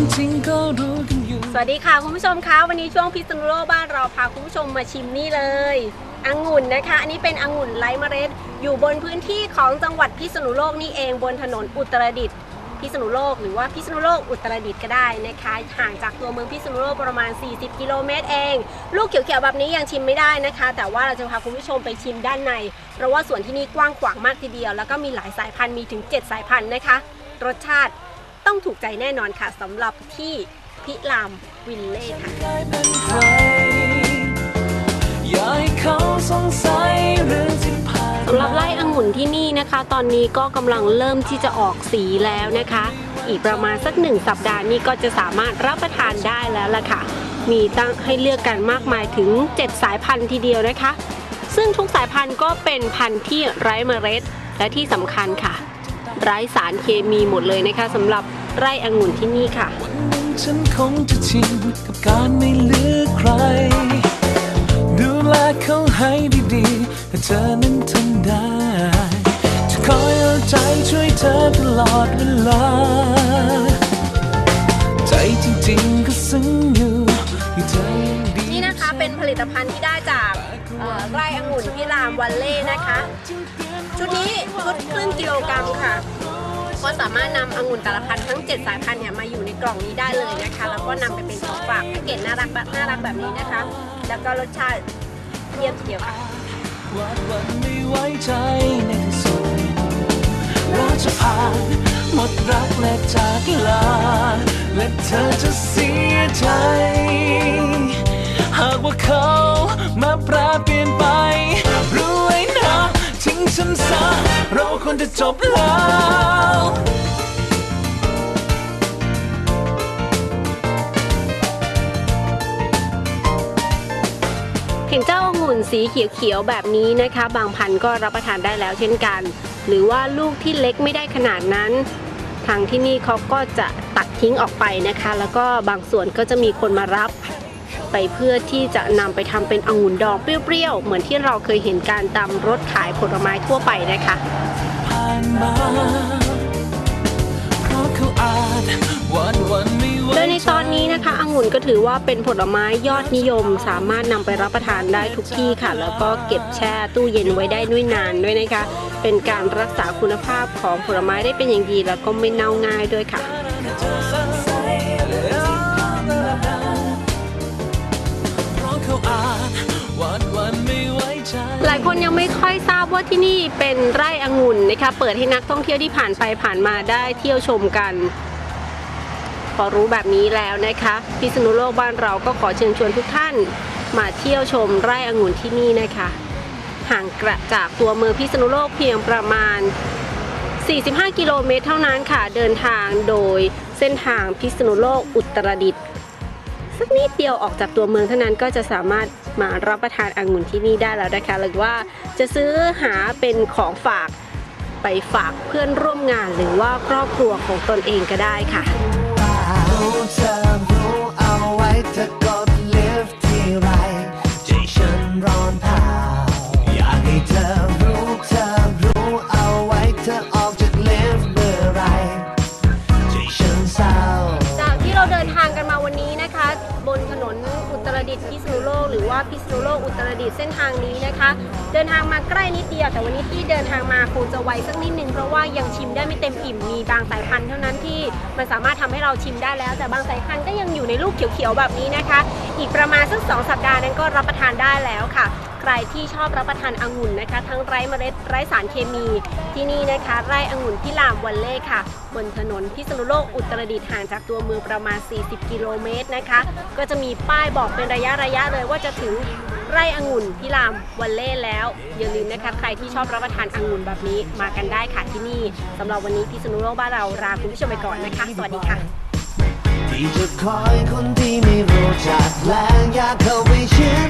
ก็รู้กันอยู่ สวัสดีค่ะคุณผู้ชมคะวันนี้ช่วงพิษณุโลกบ้านเราพาคุณผู้ชมมาชิมนี่เลยองุ่นนะคะ อันนี้เป็นองุ่นไร้เมล็ด อยู่บนพื้นที่ของจังหวัดพิษณุโลกนี่เองบนถนนอุตรดิตถ์พิษณุโลกหรือว่าพิษณุโลกอุตรดิตถ์ก็ได้นะคะห่างจากตัวเมืองพิษณุโลกประมาณ 40 กิโลเมตรเอง ลูกเขียวๆแบบนี้ยังชิมไม่ได้นะคะ แต่ว่าเราจะพาคุณผู้ชมไปชิมด้านใน เพราะว่าสวนที่นี่กว้างขวางมากทีเดียว แล้วก็มีหลายสายพันธุ์มีถึง 7 สายพันธุ์นะคะ รสชาติ ต้องถูกใจแน่นอนค่ะสำหรับที่พิรามวินเล่ค่ะสงสัยเรื่องที่ผ่านสำหรับไร่องุ่นที่นี่นะคะ ตอนนี้ก็กำลังเริ่มที่จะออกสีแล้วนะคะ อีกประมาณสักหนึ่งสัปดาห์นี้ก็จะสามารถรับประทานได้แล้วล่ะค่ะ มีตั้งให้เลือกกันมากมายถึง 7 สายพันธุ์ทีเดียวนะคะ ซึ่งทุกสายพันธุ์ก็เป็นพันธุ์ที่ไร้เมล็ดและที่สำคัญค่ะ ไร้สารเคมีหมดเลยนะคะสำหรับไร่องุ่นที่นี่ค่ะวันหนึ่งฉันคงจะชินกับการไม่เลือกใคร ดูแลเขาให้ดีๆแต่เธอนั้นทำได้ จะคอยเอาใจช่วยเธอตลอดเวลา ใจจริงๆก็ซึ้งอยู่ที่เธอยังดี นี่นะคะเป็นผลิตภัณฑ์ที่ได้จากเอ่อไร่องุ่นพิรามวันเล่นะคะ ชุดนี้ชุดครึ่งกิโลกรัมค่ะ ก็สามารถนำองุ่นแต่ละพันธุ์ทั้ง 7 สายพันธุ์เนี่ยมาอยู่ในกล่องนี้ได้เลยนะคะ แล้วก็นำไปเป็นของฝากแพ็กเกจน่ารักแบบน่ารักแบบนี้นะคะ แล้วก็รสชาติเยี่ยมเดียวค่ะวันวันไม่ไว้ใจในที่สุดแล้วจะผ่านหมดรักและจากลา และเธอจะเสียใจ หากว่าเขามาแปรเปลี่ยนไปรู้ไว้นะทิ้งฉันเรา ควรจะจบแล้วเห็นเจ้าองุ่นสีเขียวๆแบบนี้นะคะ บางพันธุ์ก็รับประทานได้แล้วเช่นกัน หรือว่าลูกที่เล็กไม่ได้ขนาดนั้น ทางที่นี่เขาก็จะตัดทิ้งออกไปนะคะ แล้วก็บางส่วนก็จะมีคนมารับ ไปเพื่อที่จะนำไปทำเป็นองุ่นดองเปรี้ยวๆ เหมือนที่เราเคยเห็นการตำรถขายผลไม้ทั่วไปนะคะผ่านมาเพราะเขาอาจวันวันไม่โดยในตอนนี้นะคะองุ่นก็ถือว่าเป็นผลไม้ยอดนิยม สามารถนำไปรับประทานได้ทุกที่ค่ะ แล้วก็เก็บแช่ตู้เย็นไว้ได้ด้วยนานด้วยนะคะ เป็นการรักษาคุณภาพของผลไม้ได้เป็นอย่างดีแล้วก็ไม่เน่าง่ายด้วยค่ะ คนยังไม่ค่อยทราบว่าที่นี่เป็นไร่องุ่นนะคะเปิดให้นักท่องเที่ยวที่ผ่านไปผ่านมาได้เที่ยวชมกัน พอรู้แบบนี้แล้วนะคะพิษณุโลกบ้านเราก็ขอเชิญชวนทุกท่านมาเที่ยวชมไร่องุ่นที่นี่นะคะ ห่างกระจากตัวเมืองพิษณุโลกเพียงประมาณ 45 กิโลเมตรเท่านั้นค่ะเดินทางโดยเส้นทางพิษณุโลกอุตรดิตถ์สักนิดเดียวออกจากตัวเมืองเท่านั้นก็จะสามารถ มารับประทานองุ่นที่นี่ได้แล้วนะคะ หรือว่าจะซื้อหาเป็นของฝากไปฝากเพื่อนร่วมงานหรือว่าครอบครัวของตนเองก็ได้ค่ะรู้เอาไว้เธอกดลิฟที่ไรใจฉันร้อน รดิตถ์พิษณุโลกหรือว่าพิษณุโลกอุตรดิตถ์เส้นทางนี้นะคะ เดินทางมาใกล้นิดเดียว แต่วันนี้ที่เดินทางมาคงจะไวสักนิดนึงเพราะว่ายังชิมได้ไม่เต็มอิ่มมีบางสายพันธุ์เท่านั้นที่มันสามารถทำให้เราชิมได้แล้ว แต่บางสายพันธุ์ก็ยังอยู่ในลูกเขียวๆแบบนี้นะคะ อีกประมาณสักสองสัปดาห์นั้นก็รับประทานได้แล้วค่ะใครที่ชอบรับประทานองุ่นนะคะ ทั้งไร้เมล็ดไร้สารเคมีที่นี่นะคะ ไร่องุ่นพิรามวันเล่ค่ะ บนถนนพิษณุโลกอุตรดิตถ์ห่างจากตัวเมืองประมาณ 40 กิโลเมตรนะคะ ก็จะมีป้ายบอกเป็นระยะระยะเลยว่าจะถึงไร่องุ่นพิรามวันเล่แล้ว อย่าลืมนะคะใครที่ชอบรับประทานองุ่นแบบนี้มากันได้ค่ะที่นี่สำหรับวันนี้พิษณุโลกบ้านเราลาคุณผู้ชมไปก่อนนะคะ สวัสดีค่ะที่จะคอยคนที่ไม่รู้จักและอยากเข้าไปเชื่อ